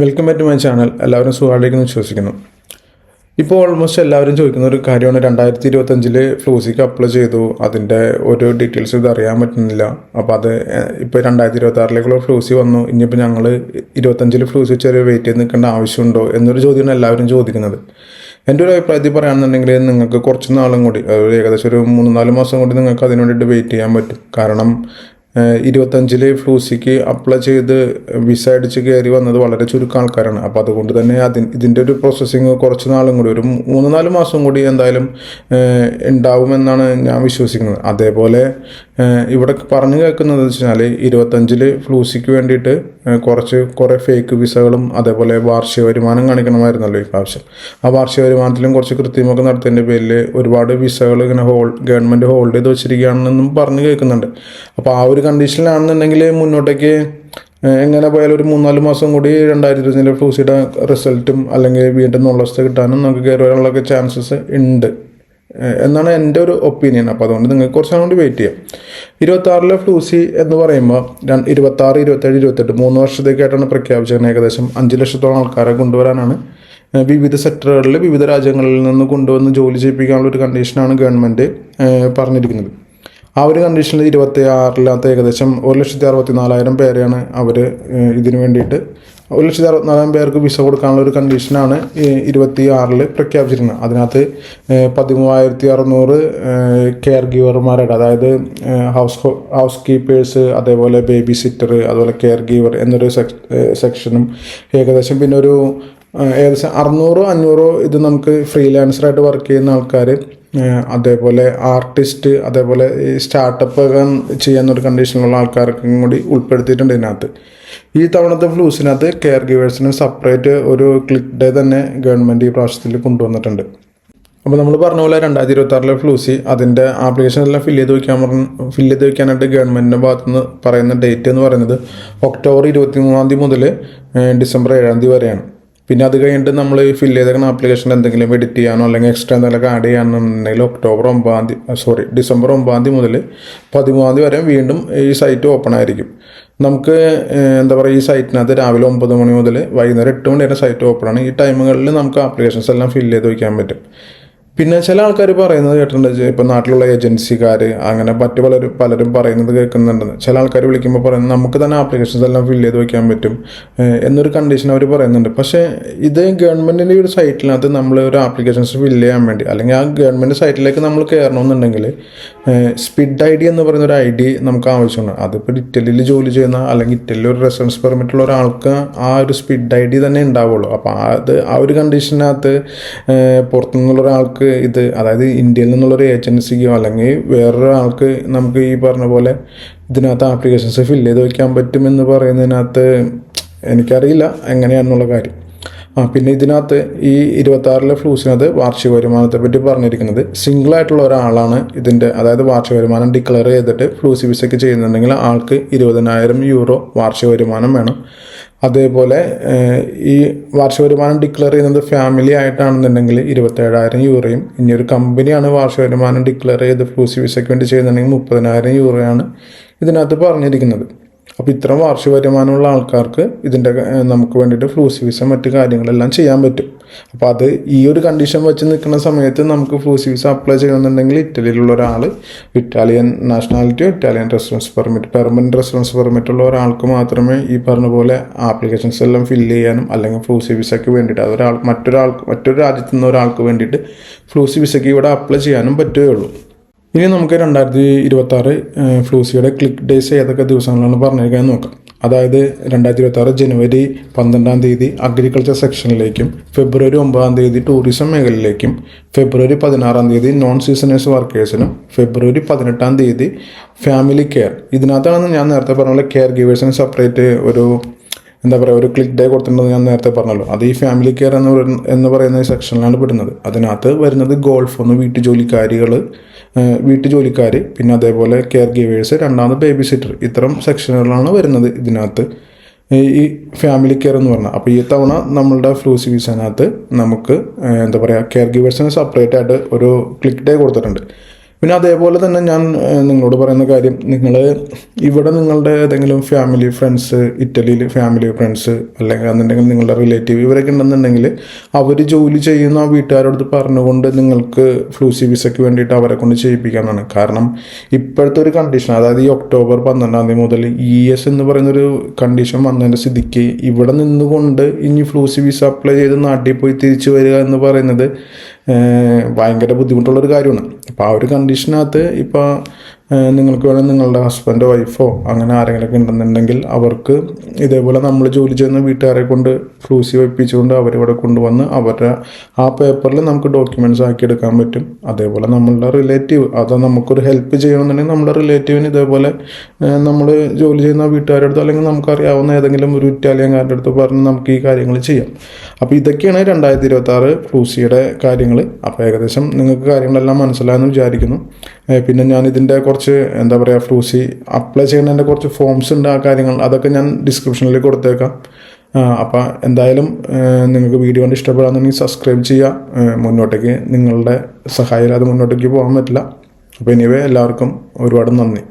Welcome back to my channel എല്ലാവരും സുഖമായിട്ടിരിക്കുന്നു വിശ്വസിക്കുന്നു. ഇപ്പോൾ ഓൾമോസ്റ്റ് എല്ലാവരും ചോദിക്കുന്ന ഒരു കാര്യമാണ്. രണ്ടായിരത്തി ഇരുപത്തഞ്ചിൽ ഫ്ലൂസിക്ക് അപ്ലൈ ചെയ്തു. അതിന്റെ ഒരു ഡീറ്റെയിൽസ് ഇത് അറിയാൻ പറ്റുന്നില്ല. അപ്പോൾ അത് ഇപ്പോൾ രണ്ടായിരത്തി ഇരുപത്തി ആറിലേക്കുള്ള ഫ്ലൂസി വന്നു. ഇനിയിപ്പോൾ ഞങ്ങൾ ഇരുപത്തഞ്ചിൽ ഫ്ലൂസി ചെറിയ വെയിറ്റ് ചെയ്ത് നിൽക്കേണ്ട ആവശ്യമുണ്ടോ എന്നൊരു ചോദ്യമാണ് എല്ലാവരും ചോദിക്കുന്നത്. എന്റെ ഒരു അഭിപ്രായത്തിൽ പറയുകയാണെന്നുണ്ടെങ്കിൽ നിങ്ങൾക്ക് കുറച്ച് നാളും കൂടി ഏകദേശം ഒരു മൂന്ന് നാല് മാസം കൂടി നിങ്ങൾക്ക് അതിന് വേണ്ടിയിട്ട് വെയിറ്റ് ചെയ്യാൻ പറ്റും. കാരണം ഏഹ് ഇരുപത്തഞ്ചിൽ ഫ്ലൂസിക്ക് അപ്ലൈ ചെയ്ത് വിസ അടിച്ച് കയറി വന്നത് വളരെ ചുരുക്കം ആൾക്കാരാണ്. അപ്പോൾ അതുകൊണ്ട് തന്നെ അതിന് ഇതിന്റെ ഒരു പ്രോസസ്സിങ് കുറച്ച് നാളും കൂടി ഒരു മൂന്ന് നാല് മാസം കൂടി എന്തായാലും ഉണ്ടാവുമെന്നാണ് ഞാൻ വിശ്വസിക്കുന്നത്. അതേപോലെ ഇവിടെ പറഞ്ഞു കേൾക്കുന്നത് വെച്ചാൽ ഇരുപത്തഞ്ചിൽ ഫ്ലൂസിക്ക് വേണ്ടിയിട്ട് കുറച്ച് കുറേ ഫേക്ക് വിസകളും അതേപോലെ വാർഷിക വരുമാനം കാണിക്കണമായിരുന്നല്ലോ ഈ പ്രാവശ്യം. ആ വാർഷിക വരുമാനത്തിലും കുറച്ച് കൃത്യമൊക്കെ നടത്തിയതിന്റെ പേരിൽ ഒരുപാട് വിസകൾ ഇങ്ങനെ ഹോൾ ഗവൺമെന്റ് ഹോൾഡ് ചെയ്ത് വെച്ചിരിക്കുകയാണെന്നും പറഞ്ഞ് കേൾക്കുന്നുണ്ട്. അപ്പോൾ ആ ഒരു കണ്ടീഷനിലാണെന്നുണ്ടെങ്കിൽ മുന്നോട്ടേക്ക് എങ്ങനെ പോയാലും ഒരു മൂന്നാൽ മാസം കൂടി രണ്ടായിരത്തി ഇരുപത്തിന്റെ ഫ്ലൂസിയുടെ റിസൾട്ടും അല്ലെങ്കിൽ വീണ്ടും നോളസ്റ്റ് കിട്ടാനും നമുക്ക് കയറി വരാനുള്ളൊക്കെ ചാൻസസ് ഉണ്ട്. എന്നാണ് എന്റെ ഒരു ഒപ്പീനിയൻ. അപ്പോൾ അതുകൊണ്ട് നിങ്ങൾക്ക് കുറച്ചും വെയിറ്റ് ചെയ്യാം. ഇരുപത്താറിലെ ഫ്ലൂസി എന്ന് പറയുമ്പോൾ രണ്ട് ഇരുപത്താറ് ഇരുപത്തേഴ് ഇരുപത്തെട്ട് മൂന്ന് വർഷത്തേക്കായിട്ടാണ് പ്രഖ്യാപിച്ചത് ഏകദേശം അഞ്ച് ലക്ഷത്തോളം ആൾക്കാരെ കൊണ്ടുവരാനാണ്. വിവിധ സെക്ടറുകളിൽ വിവിധ രാജ്യങ്ങളിൽ നിന്ന് കൊണ്ടുവന്ന് ജോലി ചെയ്യിപ്പിക്കാനുള്ള ഒരു കണ്ടീഷനാണ് ഗവൺമെന്റ് പറഞ്ഞിരിക്കുന്നത്. ആ ഒരു കണ്ടീഷനിൽ ഇരുപത്തി ആറിലകത്ത് ഏകദേശം ഒരു ലക്ഷത്തി അറുപത്തി നാലായിരം പേരെയാണ് അവർ ഇതിനു വേണ്ടിയിട്ട് ഒരു ലക്ഷത്തി അറുപത്തിനാലായിരം പേർക്ക് വിസ കൊടുക്കാനുള്ള ഒരു കണ്ടീഷനാണ് ഇരുപത്തി ആറിൽ പ്രഖ്യാപിച്ചിരുന്നത്. അതിനകത്ത് പതിമൂവായിരത്തി അറുന്നൂറ് കെയർ ഗീവർമാരുടെ അതായത് ഹൗസ് ഹൗസ് കീപ്പേഴ്സ് അതേപോലെ ബേബി സിറ്റർ അതുപോലെ കെയർ ഗീവർ എന്നൊരു സെക്ഷനും ഏകദേശം പിന്നെ ഒരു ഏകദേശം അറുന്നൂറോ അഞ്ഞൂറോ ഇത് നമുക്ക് ഫ്രീലാൻസറായിട്ട് വർക്ക് ചെയ്യുന്ന ആൾക്കാർ അതേപോലെ ആർട്ടിസ്റ്റ് അതേപോലെ ഈ സ്റ്റാർട്ടപ്പ് ചെയ്യുന്ന ഒരു കണ്ടീഷനിലുള്ള ആൾക്കാർക്കും കൂടി ഉൾപ്പെടുത്തിയിട്ടുണ്ട് ഇതിനകത്ത്. ഈ തവണത്തെ ഫ്ലൂസിനകത്ത് കെയർ ഗിവേഴ്സിന് സെപ്പറേറ്റ് ഒരു ക്ലിക്ക് ഡേ തന്നെ ഗവൺമെന്റ് ഈ പ്രാവശ്യത്തിൽ കൊണ്ടുവന്നിട്ടുണ്ട്. അപ്പോൾ നമ്മൾ പറഞ്ഞ പോലെ രണ്ടായിരത്തി ഇരുപത്തി ആറിലെ ഫ്ലൂസി അതിന്റെ ആപ്ലിക്കേഷൻ എല്ലാം ഫില്ല് ചെയ്ത് വയ്ക്കാൻ പറഞ്ഞ് ഫില്ല് ചെയ്ത് വയ്ക്കാനായിട്ട് ഗവൺമെന്റിന്റെ ഭാഗത്തുനിന്ന് പറയുന്ന ഡേറ്റ് എന്ന് പറയുന്നത് ഒക്ടോബർ ഇരുപത്തി മൂന്നാം തീയതി മുതൽ ഡിസംബർ ഏഴാം തീയതി വരെയാണ്. പിന്നെ അത് കഴിഞ്ഞിട്ട് നമ്മൾ ഫില്ല് ചെയ്തേക്കുന്ന ആപ്ലിക്കേഷൻ എന്തെങ്കിലും എഡിറ്റ് ചെയ്യാനോ അല്ലെങ്കിൽ എക്സ്ട്രാ എന്തെങ്കിലും ആഡ് ചെയ്യാനുണ്ടെങ്കിൽ ഒക്ടോബർ ഒമ്പതാം തീയതി സോറി ഡിസംബർ ഒമ്പതാം തീയതി മുതൽ പതിമൂന്നാം തീയതി വരെ വീണ്ടും ഈ സൈറ്റ് ഓപ്പൺ ആയിരിക്കും. നമുക്ക് എന്താ പറയുക ഈ സൈറ്റിനകത്ത് രാവിലെ ഒമ്പത് മണി മുതൽ വൈകുന്നേരം എട്ട് മണി വരെ സൈറ്റ് ഓപ്പൺ ആണ്. ഈ ടൈമുകളിൽ നമുക്ക് ആപ്ലിക്കേഷൻസ് എല്ലാം ഫില്ല് ചെയ്ത് വയ്ക്കാൻ പറ്റും. പിന്നെ ചില ആൾക്കാർ പറയുന്നത് കേട്ടിട്ടുണ്ട് ഇപ്പം നാട്ടിലുള്ള ഏജൻസിക്കാർ അങ്ങനെ മറ്റു പലരും പലരും പറയുന്നത് കേൾക്കുന്നുണ്ടെന്ന് ചില ആൾക്കാർ വിളിക്കുമ്പോൾ പറയുന്നത് നമുക്ക് തന്നെ ആപ്ലിക്കേഷൻസ് എല്ലാം ഫില്ല് ചെയ്ത് വയ്ക്കാൻ പറ്റും എന്നൊരു കണ്ടീഷൻ അവർ പറയുന്നുണ്ട്. പക്ഷേ ഇത് ഗവൺമെന്റിന്റെ ഒരു സൈറ്റിനകത്ത് നമ്മൾ ഒരു ആപ്ലിക്കേഷൻസ് ഫില്ല് ചെയ്യാൻ വേണ്ടി അല്ലെങ്കിൽ ആ ഗവൺമെന്റ് സൈറ്റിലേക്ക് നമ്മൾ കയറണമെന്നുണ്ടെങ്കിൽ സ്പിഡ് ഐ ഡി എന്ന് പറയുന്ന ഒരു ഐ ഡി നമുക്ക് ആവശ്യമാണ്. അതിപ്പോൾ ഇറ്റലിയിൽ ജോലി ചെയ്യുന്ന അല്ലെങ്കിൽ ഇറ്റലിയിൽ ഒരു റെസിഡൻസ് പെർമിറ്റ് ഉള്ള ഒരാൾക്ക് ആ ഒരു സ്പിഡ് ഐ ഡി തന്നെ ഉണ്ടാവുള്ളൂ. അപ്പോൾ അത് ആ ഒരു കണ്ടീഷനകത്ത് പുറത്തുനിന്നുള്ള ഒരാൾക്ക് ഇത് അതായത് ഇന്ത്യയിൽ നിന്നുള്ളൊരു ഏജൻസിക്കോ അല്ലെങ്കിൽ വേറൊരാൾക്ക് നമുക്ക് ഈ പറഞ്ഞ പോലെ ഇതിനകത്ത് ആപ്ലിക്കേഷൻസ് ഫില്ല് ചെയ്ത് വയ്ക്കാൻ പറ്റുമെന്ന് പറയുന്നതിനകത്ത് എനിക്കറിയില്ല എങ്ങനെയാണെന്നുള്ള കാര്യം. ആ പിന്നെ ഇതിനകത്ത് ഈ ഇരുപത്തി ആറിലെ ഫ്ലൂസിനകത്ത് വാർഷിക വരുമാനത്തെ പറ്റി പറഞ്ഞിരിക്കുന്നത് സിംഗിൾ ആയിട്ടുള്ള ഒരാളാണ് ഇതിന്റെ അതായത് വാർഷിക വരുമാനം ഡിക്ലെയർ ചെയ്തിട്ട് ഫ്ലൂസി വിസയ്ക്ക് ചെയ്യുന്നുണ്ടെങ്കിൽ ആൾക്ക് ഇരുപതിനായിരം യൂറോ വാർഷിക വരുമാനം വേണം. അതേപോലെ ഈ വാർഷിക വരുമാനം ഡിക്ലെയർ ചെയ്യുന്നത് ഫാമിലി ആയിട്ടാണെന്നുണ്ടെങ്കിൽ ഇരുപത്തേഴായിരം യൂറോയും ഇനി ഒരു കമ്പനിയാണ് വാർഷിക വരുമാനം ഡിക്ലെയർ ചെയ്ത് ഫ്ലൂസി വിസയ്ക്ക് വേണ്ടി ചെയ്യുന്നുണ്ടെങ്കിൽ മുപ്പതിനായിരം യൂറോയാണ് ഇതിനകത്ത് പറഞ്ഞിരിക്കുന്നത്. അപ്പോൾ ഇത്തരം വാർഷിക വരുമാനമുള്ള ആൾക്കാർക്ക് ഇതിന്റെ നമുക്ക് വേണ്ടിയിട്ട് ഫ്ലൂസി വിസ മറ്റു കാര്യങ്ങളെല്ലാം ചെയ്യാൻ പറ്റും. അപ്പോൾ അത് ഈ ഒരു കണ്ടീഷൻ വെച്ച് നിൽക്കുന്ന സമയത്ത് നമുക്ക് ഫ്ലൂസി വിസ അപ്ലൈ ചെയ്യണമെന്നുണ്ടെങ്കിൽ ഇറ്റലിയിലുള്ള ഒരാൾ Italian നാഷണാലിറ്റിയോ Italian residence permit permanent residence permit ഉള്ള ഒരാൾക്ക് മാത്രമേ ഈ പറഞ്ഞ പോലെ ആപ്ലിക്കേഷൻസ് എല്ലാം ഫില്ല് ചെയ്യാനും അല്ലെങ്കിൽ ഫ്ലൂസി വിസയ്ക്ക് വേണ്ടിയിട്ട് അതൊരാൾ മറ്റൊരാൾക്ക് മറ്റൊരു രാജ്യത്തു നിന്ന് ഒരാൾക്ക് വേണ്ടിയിട്ട് ഫ്ലൂസി വിസയ്ക്ക് ഇവിടെ അപ്ലൈ ചെയ്യാനും പറ്റുകയുള്ളൂ. ഇനി നമുക്ക് രണ്ടായിരത്തി ഇരുപത്തി ആറ് ഫ്ലൂസിയുടെ ക്ലിക്ക് ഡേയ്സ് ഏതൊക്കെ ദിവസങ്ങളാണ് പറഞ്ഞിരിക്കാൻ നോക്കാം. അതായത് രണ്ടായിരത്തി ഇരുപത്തി ആറ് ജനുവരി പന്ത്രണ്ടാം തീയതി അഗ്രികൾച്ചർ സെക്ഷനിലേക്കും ഫെബ്രുവരി ഒമ്പതാം തീയതി ടൂറിസം മേഖലയിലേക്കും ഫെബ്രുവരി പതിനാറാം തീയതി നോൺ സീസണേഴ്സ് വർക്കേഴ്സിനും ഫെബ്രുവരി പതിനെട്ടാം തീയതി ഫാമിലി കെയർ ഇതിനകത്താണ് ഞാൻ നേരത്തെ പറഞ്ഞ പോലെ കെയർ ഗീവേഴ്സിന് സെപ്പറേറ്റ് ഒരു എന്താ പറയുക ഒരു ക്ലിക്ക് ഡേ കൊടുത്തിട്ടുണ്ടെന്ന് ഞാൻ നേരത്തെ പറഞ്ഞല്ലോ. അത് ഈ ഫാമിലി കെയർ എന്ന് പറയുന്ന എന്ന് പറയുന്ന സെക്ഷനിലാണ് പെടുന്നത്. അതിനകത്ത് വരുന്നത് ഗോൾഫ് ഒന്ന് വീട്ടു ജോലിക്കാരികൾ വീട്ടു ജോലിക്കാർ പിന്നെ അതേപോലെ കെയർ ഗീവേഴ്സ് രണ്ടാമത് ബേബി സിറ്റർ ഇത്തരം സെക്ഷനുകളാണ് വരുന്നത് ഇതിനകത്ത്. ഈ ഫാമിലി കെയർ എന്ന് പറഞ്ഞാൽ അപ്പോൾ ഈ തവണ നമ്മളുടെ ഫ്ലൂസി വിസനകത്ത് നമുക്ക് എന്താ പറയുക കെയർ ഗീവേഴ്സിന് സെപ്പറേറ്റ് ആയിട്ട് ഒരു ക്ലിക്ക് ഡേ കൊടുത്തിട്ടുണ്ട്. പിന്നെ അതേപോലെ തന്നെ ഞാൻ നിങ്ങളോട് പറയുന്ന കാര്യം നിങ്ങൾ ഇവിടെ നിങ്ങളുടെ ഏതെങ്കിലും ഫാമിലി ഫ്രണ്ട്സ് ഇറ്റലിയിൽ ഫാമിലി ഫ്രണ്ട്സ് അല്ലെങ്കിൽ എന്നുണ്ടെങ്കിൽ നിങ്ങളുടെ റിലേറ്റീവ് ഇവരൊക്കെ ഉണ്ടെന്നുണ്ടെങ്കിൽ അവർ ജോലി ചെയ്യുന്ന ആ വീട്ടുകാരോട് പറഞ്ഞുകൊണ്ട് നിങ്ങൾക്ക് ഫ്ലൂസി വിസയ്ക്ക് വേണ്ടിയിട്ട് അവരെ കൊണ്ട് ചെയ്യിപ്പിക്കാനാണ് കാരണം ഇപ്പോഴത്തെ ഒരു കണ്ടീഷൻ അതായത് ഈ ഒക്ടോബർ പന്ത്രണ്ടാം തീയതി മുതൽ ഇ എസ് എന്ന് പറയുന്നൊരു കണ്ടീഷൻ വന്നതിന്റെ സ്ഥിതിക്ക് ഇവിടെ നിന്നുകൊണ്ട് ഇനി ഫ്ലൂസി വിസ അപ്ലൈ ചെയ്ത് നാട്ടിൽ പോയി തിരിച്ചു വരിക എന്ന് പറയുന്നത് ഭയങ്കര ബുദ്ധിമുട്ടുള്ളൊരു കാര്യമാണ്. അപ്പോൾ ആ ഒരു കണ്ടീഷനകത്ത് ഇപ്പോൾ നിങ്ങൾക്ക് വേണമെങ്കിൽ നിങ്ങളുടെ ഹസ്ബൻഡോ വൈഫോ അങ്ങനെ ആരെങ്കിലുമൊക്കെ ഉണ്ടെന്നുണ്ടെങ്കിൽ അവർക്ക് ഇതേപോലെ നമ്മൾ ജോലി ചെയ്യുന്ന വീട്ടുകാരെ കൊണ്ട് ഫ്ലൂസി വെപ്പിച്ചുകൊണ്ട് അവരിവിടെ കൊണ്ടുവന്ന് അവരുടെ ആ പേപ്പറിൽ നമുക്ക് ഡോക്യുമെന്റ്സ് ആക്കി എടുക്കാൻ പറ്റും. അതേപോലെ നമ്മളുടെ റിലേറ്റീവ് അത് നമുക്കൊരു ഹെൽപ്പ് ചെയ്യണമെന്നുണ്ടെങ്കിൽ നമ്മുടെ റിലേറ്റീവിന് ഇതേപോലെ നമ്മൾ ജോലി ചെയ്യുന്ന വീട്ടുകാരുടെ അടുത്ത് അല്ലെങ്കിൽ നമുക്കറിയാവുന്ന ഏതെങ്കിലും ഒരു ഇറ്റാലിയൻകാരുടെ അടുത്ത് പറഞ്ഞ് നമുക്ക് ഈ കാര്യങ്ങൾ ചെയ്യാം. അപ്പോൾ ഇതൊക്കെയാണ് രണ്ടായിരത്തി ഇരുപത്തി ആറ് ഫ്ലൂസിയുടെ കാര്യങ്ങൾ അപ്പോൾ ഏകദേശം നിങ്ങൾക്ക് കാര്യങ്ങളെല്ലാം മനസ്സിലായെന്ന് വിചാരിക്കുന്നു. പിന്നെ ഞാൻ ഇതിന്റെ കുറച്ച് എന്താ പറയുക ഫ്രൂസി അപ്ലൈ ചെയ്യുന്നതിന്റെ കുറച്ച് ഫോംസ് ഉണ്ട് ആ കാര്യങ്ങൾ. അതൊക്കെ ഞാൻ ഡിസ്ക്രിപ്ഷനിൽ കൊടുത്തേക്കാം. അപ്പോൾ എന്തായാലും നിങ്ങൾക്ക് വീഡിയോ കണ്ട് ഇഷ്ടപ്പെടാന്നുണ്ടെങ്കിൽ സബ്സ്ക്രൈബ് ചെയ്യുക മുന്നോട്ടേക്ക് നിങ്ങളുടെ സഹായം അത് മുന്നോട്ടേക്ക് പോകാൻ പറ്റില്ല. അപ്പോൾ എനിവേ എല്ലാവർക്കും ഒരുപാട് നന്ദി.